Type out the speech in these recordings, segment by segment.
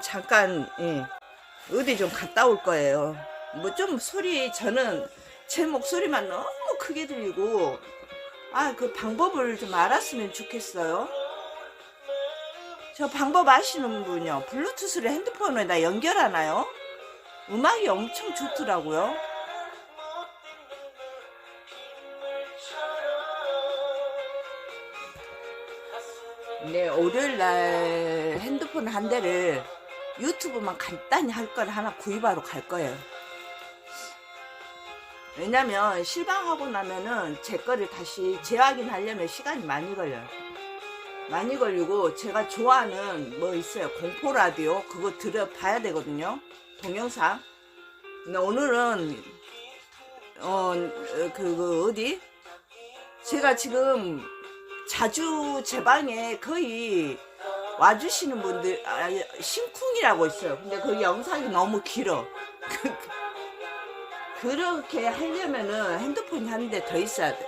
좀 잠깐 예, 어디 좀 갔다 올 거예요. 뭐 좀 소리 저는 제 목소리만 너무 크게 들리고 아 그 방법을 좀 알았으면 좋겠어요. 저 방법 아시는 분요 블루투스를 핸드폰에다 연결하나요? 음악이 엄청 좋더라고요. 네, 월요일 날 핸드폰 한 대를 유튜브만 간단히 할 걸 하나 구입하러 갈 거예요. 왜냐면 실방하고 나면은 제 거를 다시 재확인하려면 시간이 많이 걸려요. 많이 걸리고 제가 좋아하는 뭐 있어요. 공포 라디오 그거 들어봐야 되거든요. 동영상. 근데 오늘은 어그 그 어디 제가 지금 자주 제 방에 거의 와주시는 분들 아, 심쿵이라고 있어요. 근데 그 영상이 너무 길어. 그렇게 하려면은 핸드폰이 한 대 더 있어야 돼.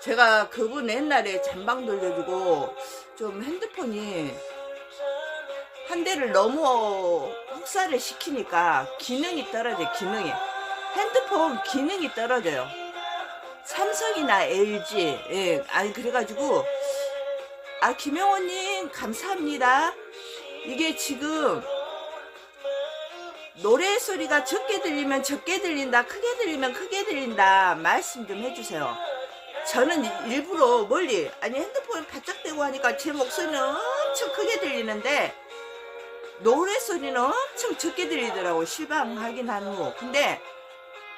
제가 그분 옛날에 잠방 돌려주고 좀 핸드폰이 한 대를 너무 혹사를 시키니까 기능이 떨어져 요 기능이 핸드폰 기능이 떨어져요 삼성이나 LG 예 아니 그래가지고 아 김영호님 감사합니다. 이게 지금 노래 소리가 적게 들리면 적게 들린다 크게 들리면 크게 들린다 말씀 좀 해주세요. 저는 일부러 멀리 아니 핸드폰 바짝 대고 하니까 제 목소리는 엄청 크게 들리는데 노래 소리는 엄청 적게 들리더라고 실방하긴 하는 거 근데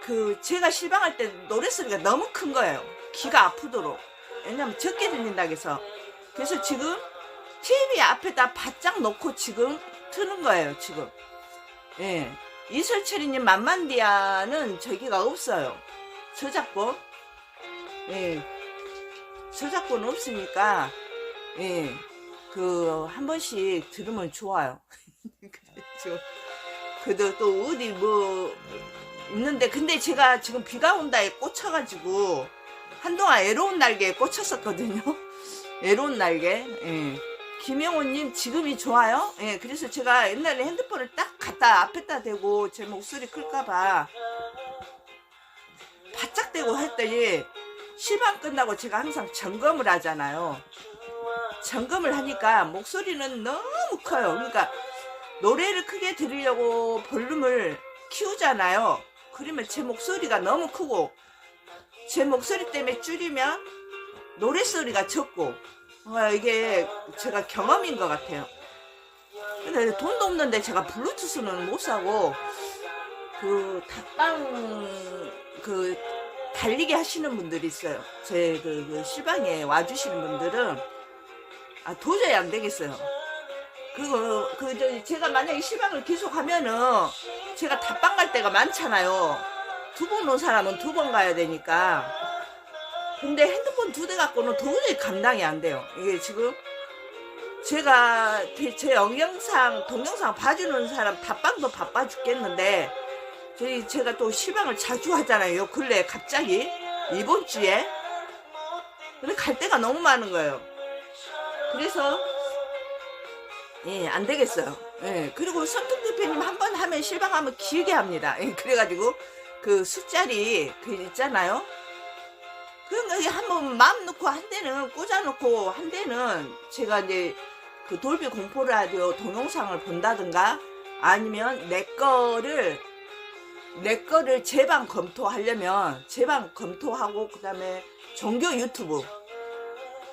그 제가 실방할 때 노래 소리가 너무 큰 거예요. 귀가 아프도록. 왜냐면 적게 들린다 해서 그래서 지금 TV 앞에다 바짝 놓고 지금 트는 거예요 지금 예 이설철이님 만만디아는 저기가 없어요 저작권 예, 저작권 없으니까, 예, 그, 한 번씩 들으면 좋아요. 그렇죠. 그래도 또 어디 뭐, 있는데, 근데 제가 지금 비가 온다에 꽂혀가지고, 한동안 애로운 날개에 꽂혔었거든요. 애로운 날개, 예. 김영호님 지금이 좋아요? 예, 그래서 제가 옛날에 핸드폰을 딱 갖다 앞에다 대고 제 목소리 클까봐 바짝 대고 했더니 실방 끝나고 제가 항상 점검을 하잖아요. 점검을 하니까 목소리는 너무 커요. 그러니까 노래를 크게 들으려고 볼륨을 키우잖아요. 그러면 제 목소리가 너무 크고 제 목소리 때문에 줄이면 노래 소리가 적고 어, 이게 제가 경험인 것 같아요. 근데 돈도 없는데 제가 블루투스는 못 사고 그 닭방 그 달리기 하시는 분들이 있어요. 제 그, 그 실방에 와주시는 분들은 아 도저히 안 되겠어요. 그리고 그저 제가 만약에 실방을 계속 하면은 제가 답방 갈 때가 많잖아요. 두 번 온 사람은 두 번 가야 되니까. 근데 핸드폰 두 대 갖고는 도저히 감당이 안 돼요. 이게 지금 제가 제 영상 동영상 봐주는 사람 답방도 바빠 죽겠는데 저희 제가 또 실방을 자주 하잖아요. 요 근래 갑자기 이번 주에 근데 갈 데가 너무 많은 거예요. 그래서 예, 안 되겠어요. 예, 그리고 선통 대표님 한 번 하면 실방하면 길게 합니다. 예, 그래가지고 그 숫자리 그 있잖아요. 거 한번 마음 놓고 한 대는 꽂아놓고 한 대는 제가 이제 그 돌비 공포 라디오 동영상을 본다든가 아니면 내 거를 내 거를 재방 검토하려면 재방 검토하고 그 다음에 종교 유튜브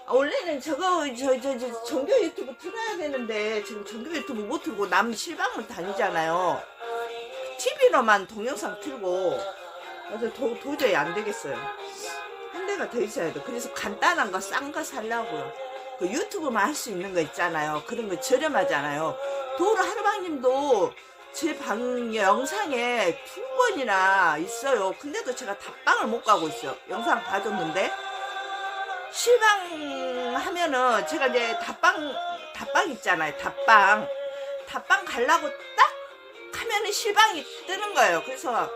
아, 원래는 저거 저 저 저 종교 유튜브 틀어야 되는데 지금 종교 유튜브 못 틀고 남 실방을 다니잖아요. TV로만 동영상 틀고 그래서 도, 도저히 안 되겠어요. 한 대가 더 있어야 돼. 그래서 간단한 거 싼 거 살려고요. 그 유튜브만 할 수 있는 거 있잖아요. 그런 거 저렴하잖아요. 도로 하루방님도 제 방 영상에 두 번이나 있어요. 근데도 제가 답방을 못 가고 있어요. 영상 봐줬는데 실방 하면은 제가 이제 답방 답방 있잖아요. 답방 답방 가려고 딱 하면은 실방이 뜨는 거예요. 그래서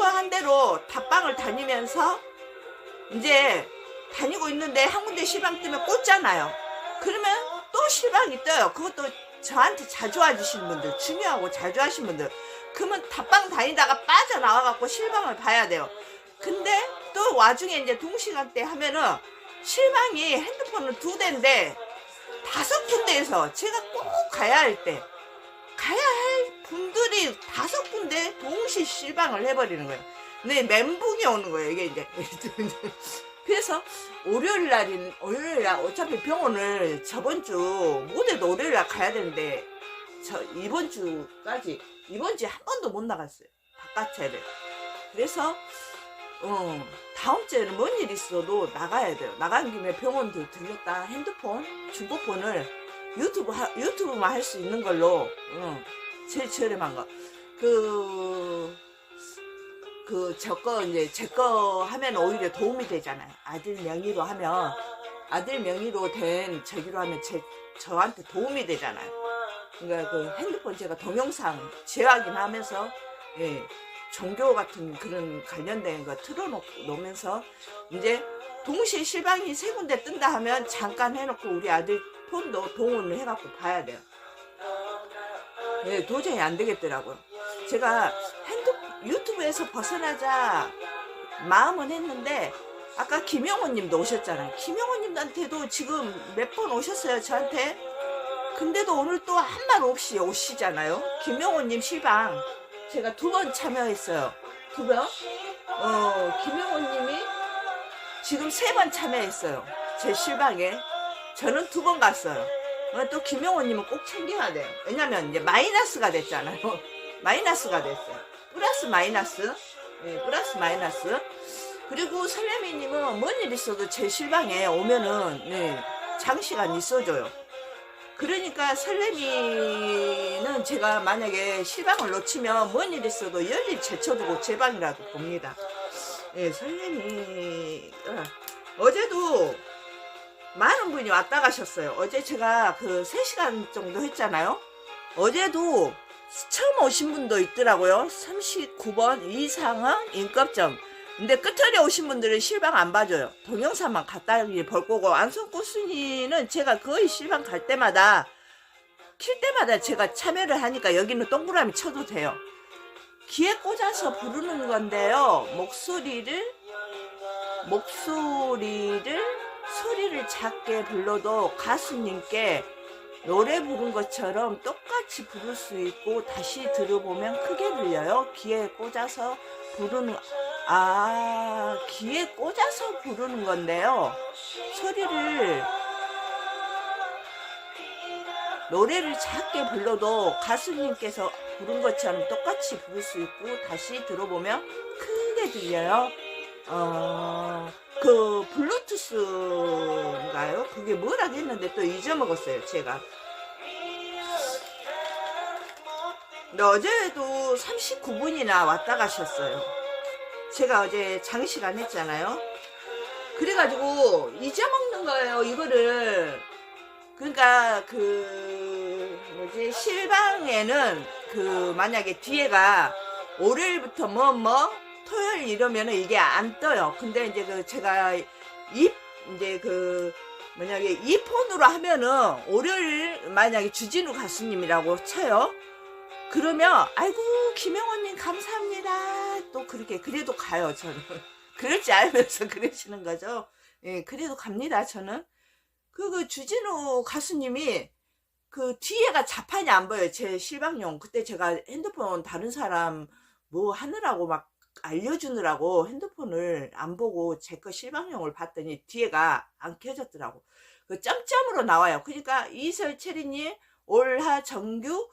핸드폰 한 대로 답방을 다니면서 이제 다니고 있는데 한 군데 실방 뜨면 꽂잖아요. 그러면 또 실방이 떠요. 그것도 저한테 자주 와주시는 분들 중요하고 자주 하신 분들 그러면 답방 다니다가 빠져나와갖고 실방을 봐야 돼요. 근데 또 와중에 이제 동시간대 하면은 실방이 핸드폰은 두 대인데 다섯 군데에서 제가 꼭 가야 할 때 가야 할 분들이 다섯 군데 동시 실방을 해버리는 거예요. 근데 멘붕이 오는 거예요. 이게 이제 그래서 월요일 날인 월요일 날 어차피 병원을 저번 주 모레도 월요일 날 가야 되는데 저 이번 주까지 이번 주에 한 번도 못 나갔어요. 바깥에를. 그래서 어, 다음 주에는 뭔 일 있어도 나가야 돼요. 나간 김에 병원도 들렸다 핸드폰, 중고폰을 유튜브 하, 유튜브만 할 수 있는 걸로 어, 제일 저렴한 거. 그, 그, 저거, 이제, 제 거 하면 오히려 도움이 되잖아요. 아들 명의로 하면, 아들 명의로 된 저기로 하면 제, 저한테 도움이 되잖아요. 그러니까 그 핸드폰 제가 동영상 재확인 하면서, 예, 종교 같은 그런 관련된 거 틀어놓고 놓으면서 이제 동시에 실방이 세 군데 뜬다 하면 잠깐 해놓고 우리 아들 폰도 동원을 해갖고 봐야 돼요. 예, 도저히 안 되겠더라고요. 제가 핸드 유튜브에서 벗어나자 마음은 했는데 아까 김영호 님도 오셨잖아요. 김영호 님한테도 지금 몇 번 오셨어요, 저한테. 근데도 오늘 또 한 말 없이 오시잖아요. 김영호 님 실방. 제가 두 번 참여했어요. 두 번? 어, 김영호 님이 지금 세 번 참여했어요. 제 실방에. 저는 두 번 갔어요. 어, 또 김영호 님은 꼭 챙겨야 돼요. 왜냐면 이제 마이너스가 됐잖아요. 마이너스가 됐어요. 플러스 마이너스. 예, 플러스 마이너스. 그리고 설레미 님은 뭔 일 있어도 제 실방에 오면은, 네, 장시간 있어줘요. 그러니까 설레미는 제가 만약에 실방을 놓치면 뭔 일 있어도 열일 제쳐두고 제 방이라도 봅니다. 예, 설레미가 어제도 많은 분이 왔다 가셨어요. 어제 제가 그 3시간 정도 했잖아요. 어제도 처음 오신 분도 있더라고요. 39번 이상은 인급점. 근데 끝털에 오신 분들은 실방 안 봐줘요. 동영상만 갖다 볼 거고 안성꽃순이는 제가 거의 실방 갈 때마다 킬 때마다 제가 참여를 하니까 여기는 동그라미 쳐도 돼요. 귀에 꽂아서 부르는 건데요. 목소리를 목소리를 소리를 작게 불러도 가수님께 노래 부른 것처럼 똑같이 부를 수 있고 다시 들어보면 크게 들려요. 귀에 꽂아서 부르는 아 귀에 꽂아서 부르는 건데요. 소리를 노래를 작게 불러도 가수님께서 부른 것처럼 똑같이 부를 수 있고 다시 들어보면 크게 들려요. 어, 그 블루투스인가요? 그게 뭐라고 했는데 또 잊어먹었어요, 제가. 근데 어제도 39분이나 왔다 가셨어요. 제가 어제 장시간 했잖아요. 그래가지고 잊어먹는 거예요, 이거를. 그러니까 그 뭐지 실방에는 그 만약에 뒤에가 월요일부터 뭐뭐 토요일 이러면은 이게 안 떠요. 근데 이제 그 제가 이 이제 그 만약에 이 폰으로 하면은 월요일 만약에 주진우 가수님이라고 쳐요. 그러면 아이고 김영원님 감사합니다. 또 그렇게 그래도 가요 저는. 그럴 줄 알면서 그러시는 거죠. 예, 그래도 갑니다 저는. 그, 그 주진우 가수님이 그 뒤에가 자판이 안 보여요. 제 실방용. 그때 제가 핸드폰 다른 사람 뭐 하느라고 막 알려주느라고 핸드폰을 안 보고 제 거 실방용을 봤더니 뒤에가 안 켜졌더라고. 그 점점으로 나와요. 그러니까 이설 체리님 올하 정규